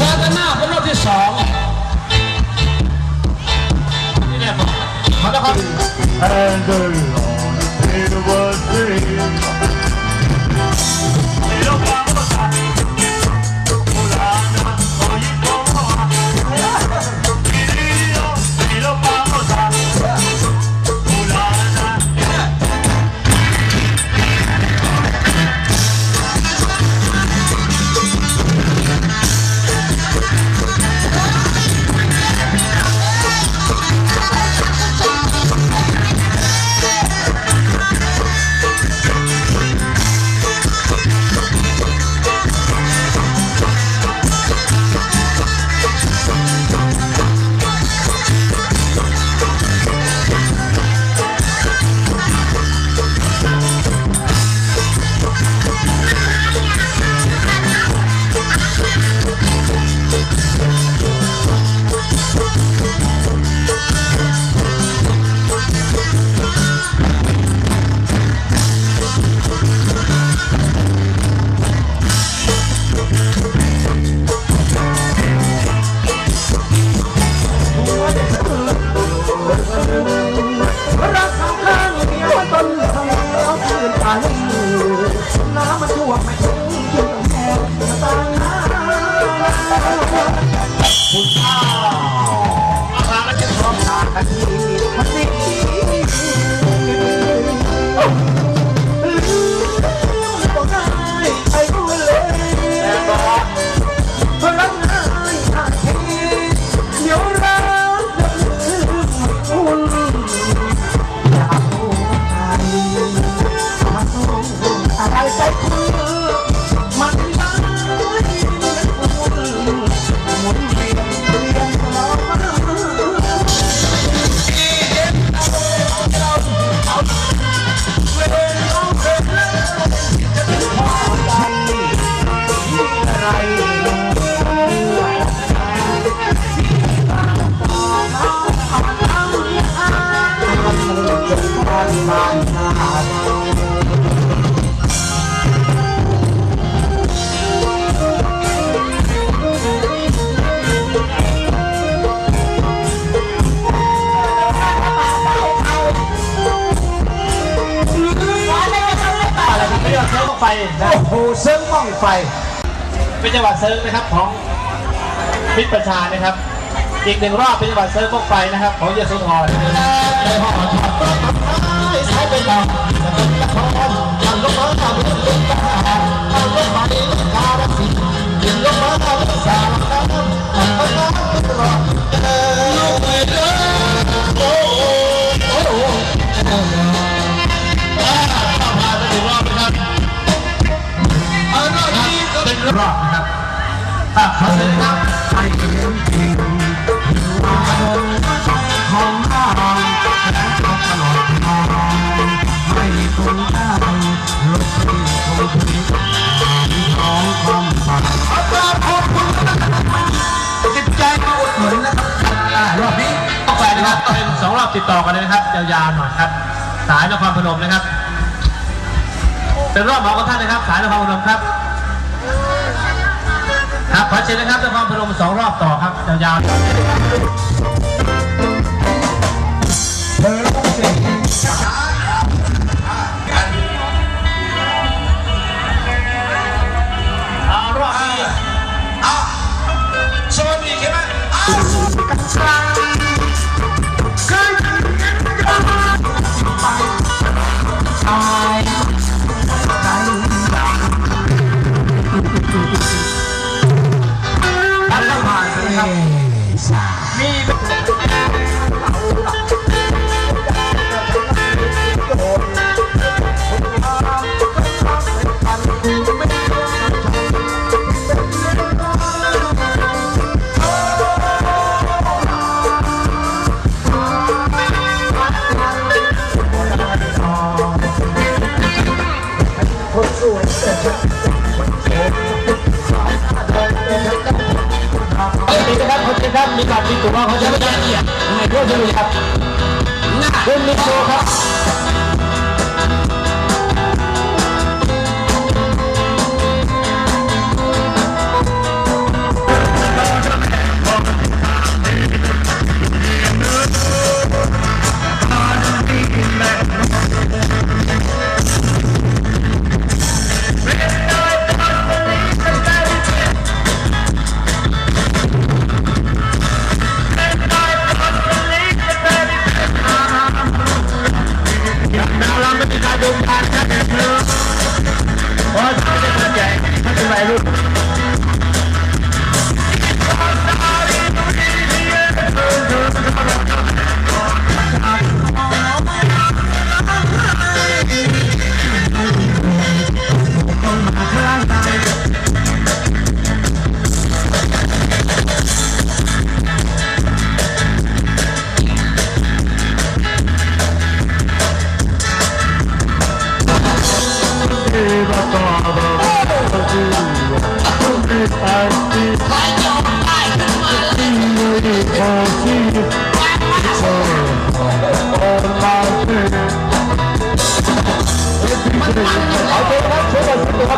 ซาตานาเป็นรอบที่สองนี่แหละมาแล้วครับเออ นะโอ้โหเซิร์ฟม่องไฟ เป็นจังหวะเซิร์ฟนะครับของมิตรประชานะครับ อีกหนึ่งรอบเป็นจังหวะเซิร์ฟม่องไฟนะครับ ของเยโสธรในห้องถอดรถท้ายสายไปต่อจะเป็นละครยังลงมาทำเรื่องเป็นทหารเอารถไฟ รอบนะครับอะขอเชิญครับให้เห็นจริงว่าของเราและก็ตลอดทางไม่คงได้ลดที่คงถึงท้องความฝันอาจารย์ขอบคุณจิตใจมาอุดหนุนนะครับรอบนี้พวกไฟนะครับเป็นสองรอบติดต่อกันเลยนะครับยาวๆหน่อยครับ สายนครพนมนะครับ เป็นรอบเหมาของท่านนะครับ สายนครพนมครับ เชิญนะครับนครพนมสองรอบต่อครับยาวๆ ครับขอเชิญครับมีบัตรมีตั๋วเขาจะไม่ได้เนี่ยให้ร่วมสนุกครับคุณมิโซครับ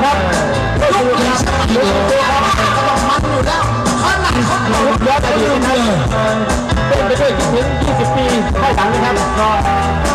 ครับช่วยกันครับช่วยตัวครับมันอยู่แล้วข้างหลังข้างหลังย้อนไปดูนะครับเป็นไปด้วยคิดถึง20 ปีให้หลังนะครับก็